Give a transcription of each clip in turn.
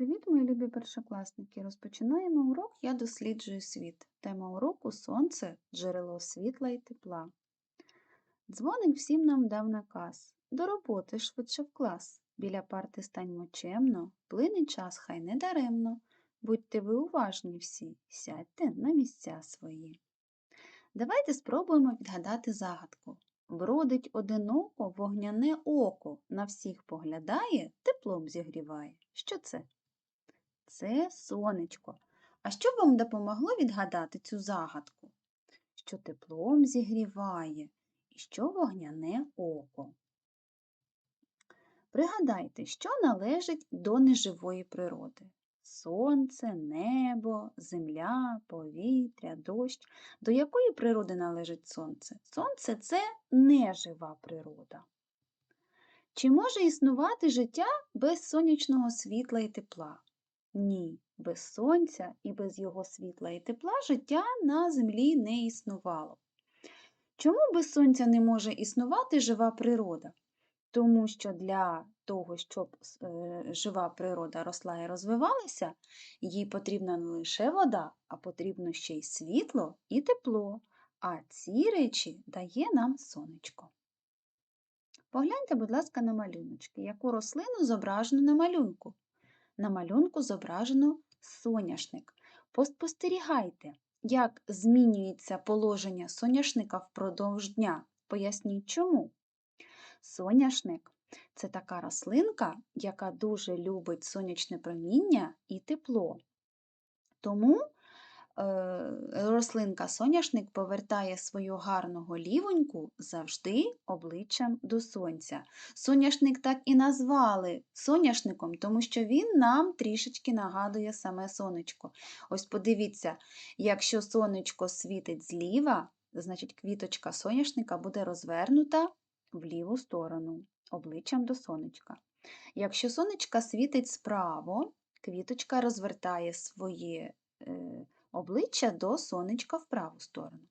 Привіт, мої любі першокласники! Розпочинаємо урок Я досліджую світ. Тема уроку Сонце, джерело світла і тепла. Дзвоник всім нам дав наказ. До роботи швидше в клас. Біля парти станьмо чемно, плине час, хай не даремно. Будьте ви уважні всі, сядьте на місця свої. Давайте спробуємо відгадати загадку. Бродить одиноко вогняне око, на всіх поглядає, теплом зігріває. Що це? Це сонечко. А що вам допомогло відгадати цю загадку? Що теплом зігріває і що вогняне око. Пригадайте, що належить до неживої природи. Сонце, небо, земля, повітря, дощ. До якої природи належить сонце? Сонце це нежива природа. Чи може існувати життя без сонячного світла і тепла? Ні, без сонця і без його світла і тепла життя на землі не існувало. Чому без сонця не може існувати жива природа? Тому що для того, щоб е, жива природа росла і розвивалася, їй потрібна не лише вода, а потрібно ще й світло і тепло. А ці речі дає нам сонечко. Погляньте, будь ласка, на малюночки, яку рослину зображено на малюнку. На малюнку зображено соняшник. Поспостерігайте, як змінюється положення соняшника впродовж дня. Поясніть чому. Соняшник це така рослинка, яка дуже любить сонячне проміння і тепло. Тому рослинка соняшник повертає свою гарну голівоньку завжди обличчям до сонця. Соняшник так і назвали соняшником, тому що він нам трішечки нагадує саме сонечко. Ось подивіться, якщо сонечко світить зліва, значить квіточка соняшника буде розвернута в ліву сторону, обличчям до сонечка. Якщо сонечка світить справа, квіточка розвертає своє. Е, обличчя до сонечка в праву сторону.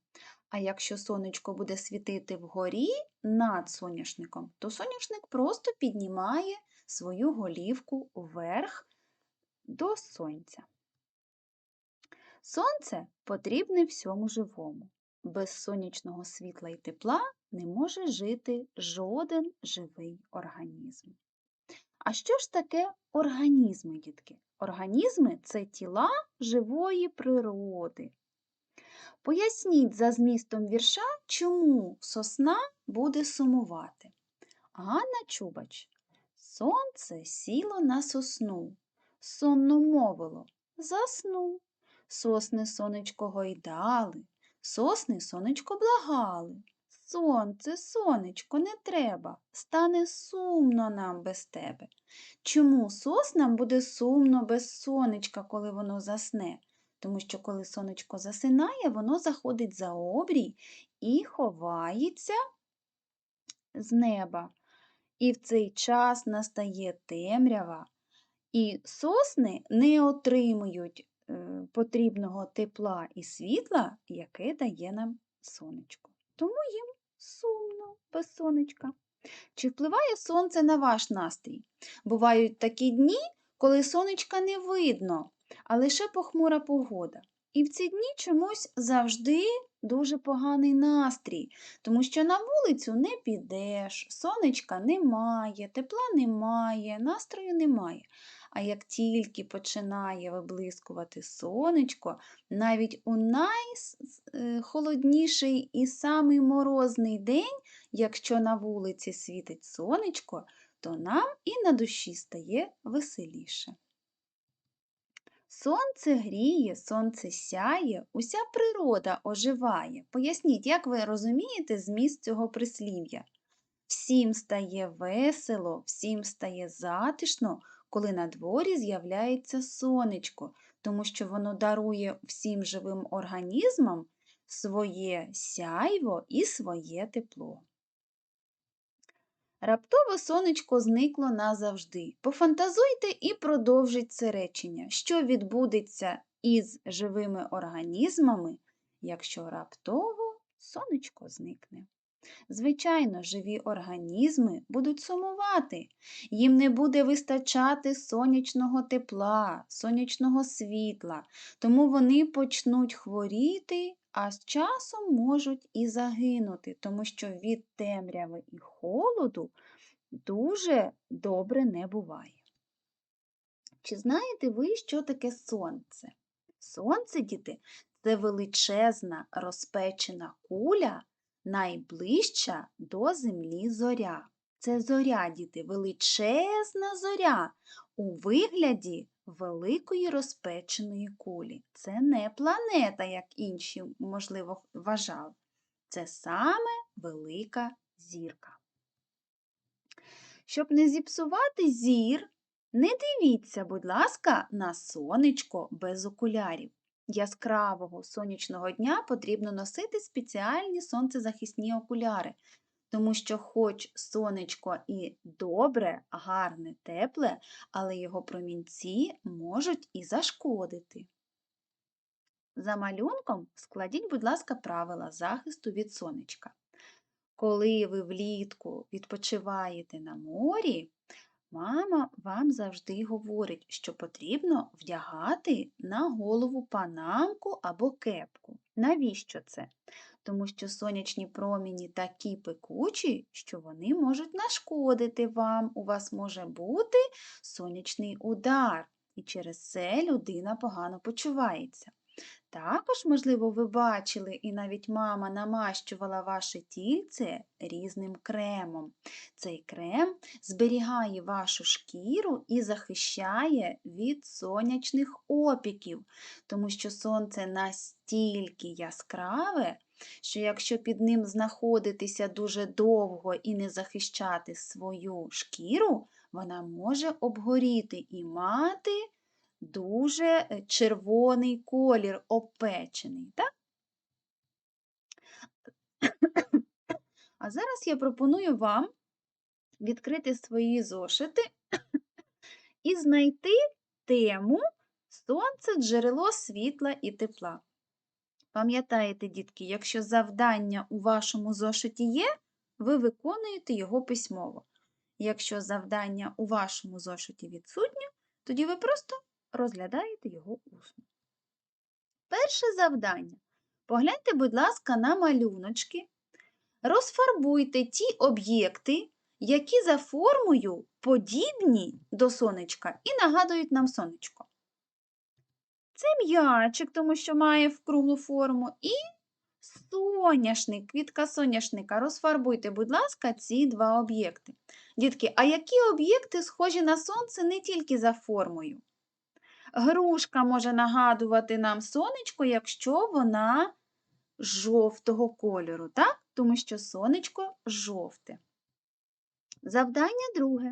А якщо сонечко буде світити вгорі над соняшником, то соняшник просто піднімає свою голівку вверх до сонця. Сонце потрібне всьому живому. Без сонячного світла і тепла не може жити жоден живий організм. А що ж таке організми, дітки? Організми це тіла живої природи. Поясніть за змістом вірша, чому сосна буде сумувати. Ганна Чубач. Сонце сіло на сосну, сонно мовило засну. Сосни сонечко гойдали, сосни сонечко благали. Сонце, сонечко, не треба, стане сумно нам без тебе. Чому соснам буде сумно без сонечка, коли воно засне? Тому що, коли сонечко засинає, воно заходить за обрій і ховається з неба. І в цей час настає темрява, і сосни не отримують е, потрібного тепла і світла, яке дає нам сонечко. Тому їм сумно, без сонечка. Чи впливає сонце на ваш настрій? Бувають такі дні, коли сонечка не видно, а лише похмура погода. І в ці дні чомусь завжди дуже поганий настрій, тому що на вулицю не підеш, сонечка немає, тепла немає, настрою немає. А як тільки починає виблискувати сонечко, навіть у найхолодніший і самий морозний день, якщо на вулиці світить сонечко, то нам і на душі стає веселіше. Сонце гріє, сонце сяє, уся природа оживає. Поясніть, як ви розумієте зміст цього прислів'я? Всім стає весело, всім стає затишно, коли на дворі з'являється сонечко, тому що воно дарує всім живим організмам своє сяйво і своє тепло. Раптово сонечко зникло назавжди. Пофантазуйте і продовжіть це речення, що відбудеться із живими організмами, якщо раптово сонечко зникне. Звичайно, живі організми будуть сумувати, їм не буде вистачати сонячного тепла, сонячного світла, тому вони почнуть хворіти, а з часом можуть і загинути, тому що від темряви і холоду дуже добре не буває. Чи знаєте ви, що таке сонце? Сонце, діти, це величезна розпечена куля, найближча до землі зоря. Це зоря, діти, величезна зоря у вигляді великої розпеченої кулі. Це не планета, як інші, можливо, вважали. Це саме велика зірка. Щоб не зіпсувати зір, не дивіться, будь ласка, на сонечко без окулярів. Яскравого сонячного дня потрібно носити спеціальні сонцезахисні окуляри, тому що, хоч сонечко і добре, гарне, тепле, але його промінці можуть і зашкодити. За малюнком складіть, будь ласка, правила захисту від сонечка. Коли ви влітку відпочиваєте на морі, мама вам завжди говорить, що потрібно вдягати на голову панамку або кепку. Навіщо це? Тому що сонячні проміні такі пекучі, що вони можуть нашкодити вам. У вас може бути сонячний удар, і через це людина погано почувається. Також, можливо, ви бачили, і навіть мама намащувала ваше тільце різним кремом. Цей крем зберігає вашу шкіру і захищає від сонячних опіків, тому що сонце настільки яскраве, що якщо під ним знаходитися дуже довго і не захищати свою шкіру, вона може обгоріти і мати дуже е, червоний колір опечений. Так? А зараз я пропоную вам відкрити свої зошити і знайти тему Сонце, джерело світла і тепла. Пам'ятаєте, дітки, якщо завдання у вашому зошиті є, ви виконуєте його письмово. Якщо завдання у вашому зошиті відсутнє, тоді ви просто розглядаєте його усно. Перше завдання. Погляньте, будь ласка, на малюночки. Розфарбуйте ті об'єкти, які за формою подібні до сонечка і нагадують нам сонечко. Це м'ячик, тому що має круглу форму, і соняшник, квітка соняшника. Розфарбуйте, будь ласка, ці два об'єкти. Дітки, а які об'єкти схожі на сонце не тільки за формою? Грушка може нагадувати нам сонечко, якщо вона жовтого кольору, так? тому що сонечко жовте. Завдання друге.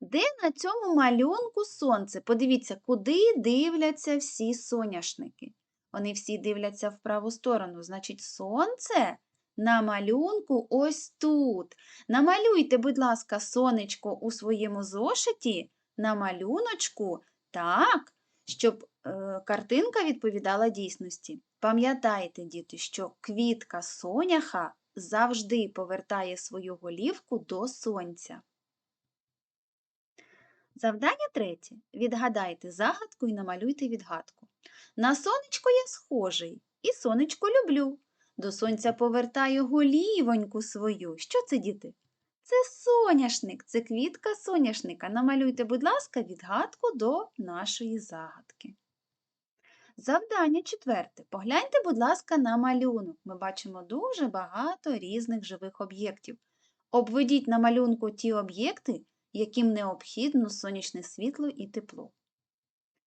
Де на цьому малюнку сонце? Подивіться, куди дивляться всі соняшники. Вони всі дивляться в праву сторону. Значить, сонце на малюнку ось тут. Намалюйте, будь ласка, сонечко у своєму зошиті на малюночку так, щоб е, картинка відповідала дійсності. Пам'ятайте, діти, що квітка соняха завжди повертає свою голівку до сонця. Завдання третє. Відгадайте загадку і намалюйте відгадку. На сонечко я схожий і сонечко люблю. До сонця повертаю голівоньку свою. Що це, діти? Це соняшник, це квітка соняшника. Намалюйте, будь ласка, відгадку до нашої загадки. Завдання четверте. Погляньте, будь ласка, на малюнок. Ми бачимо дуже багато різних живих об'єктів. Обведіть на малюнку ті об'єкти, яким необхідно сонячне світло і тепло.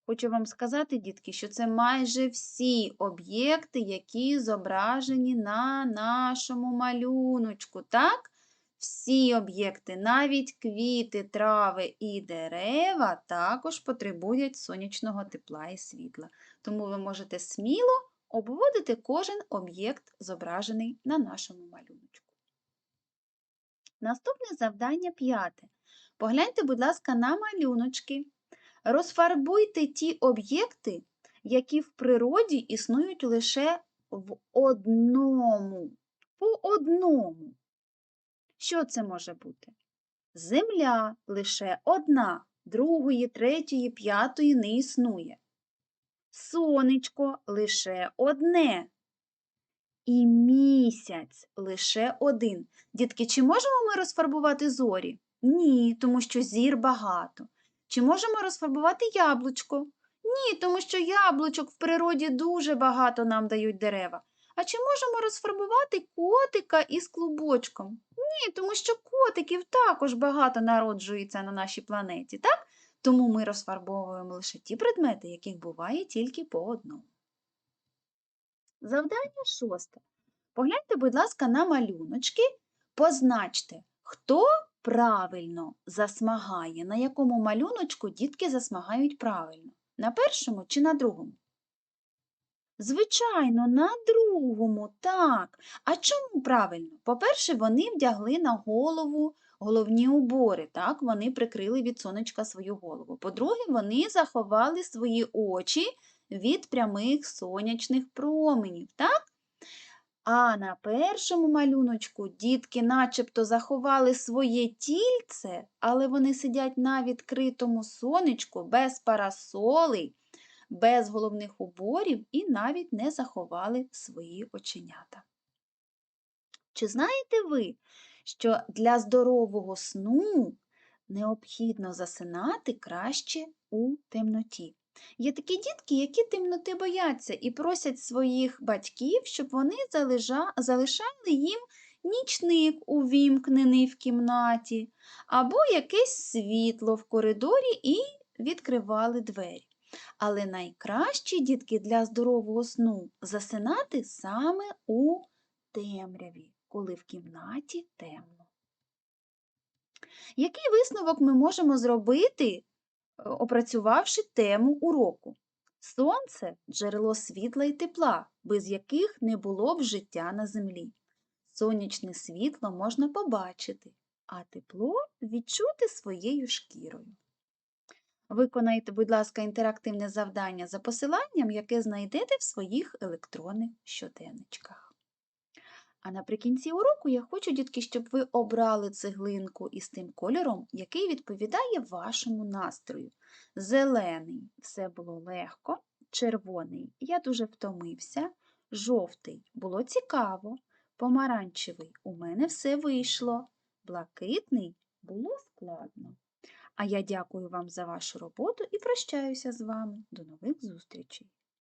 Хочу вам сказати, дітки, що це майже всі об'єкти, які зображені на нашому малюночку. так? Всі об'єкти, навіть квіти, трави і дерева, також потребують сонячного тепла і світла. Тому ви можете сміло обводити кожен об'єкт, зображений на нашому малюночку. Наступне завдання п'яте. Погляньте, будь ласка, на малюночки. Розфарбуйте ті об'єкти, які в природі існують лише в одному. По одному Що це може бути? Земля лише одна, другої, третьої, п'ятої не існує. Сонечко лише одне. І місяць лише один. Дітки, чи можемо ми розфарбувати зорі? Ні, тому що зір багато. Чи можемо розфарбувати яблучко? Ні, тому що яблучок в природі дуже багато нам дають дерева. А чи можемо розфарбувати котика із клубочком? Ні, тому що котиків також багато народжується на нашій планеті, так? Тому ми розфарбовуємо лише ті предмети, яких буває тільки по одному. Завдання шосте. Погляньте, будь ласка, на малюночки, позначте, хто правильно засмагає, на якому малюночку дітки засмагають правильно. На першому чи на другому? Звичайно, на другому, так. А чому правильно? По-перше, вони вдягли на голову головні убори, так, вони прикрили від сонечка свою голову. По-друге, вони заховали свої очі від прямих сонячних променів, так? А на першому малюночку дітки начебто заховали своє тільце, але вони сидять на відкритому сонечку без парасолей, без головних уборів і навіть не заховали свої оченята. Чи знаєте ви, що для здорового сну необхідно засинати краще у темноті? Є такі дітки, які темноти бояться і просять своїх батьків, щоб вони залишали їм нічник увімкнений в кімнаті, або якесь світло в коридорі і відкривали двері. Але найкраще, дітки, для здорового сну засинати саме у темряві, коли в кімнаті темно. Який висновок ми можемо зробити, е, опрацювавши тему уроку? Сонце джерело світла і тепла, без яких не було б життя на землі. Сонячне світло можна побачити, а тепло відчути своєю шкірою. Виконайте, будь ласка, інтерактивне завдання за посиланням, яке знайдете в своїх електронних щоденничках. А наприкінці уроку я хочу, дітки, щоб ви обрали цеглинку із тим кольором, який відповідає вашому настрою. Зелений все було легко, червоний я дуже втомився, жовтий було цікаво, помаранчевий у мене все вийшло, блакитний було складно. А я дякую вам за вашу роботу і прощаюся з вами. До нових зустрічей!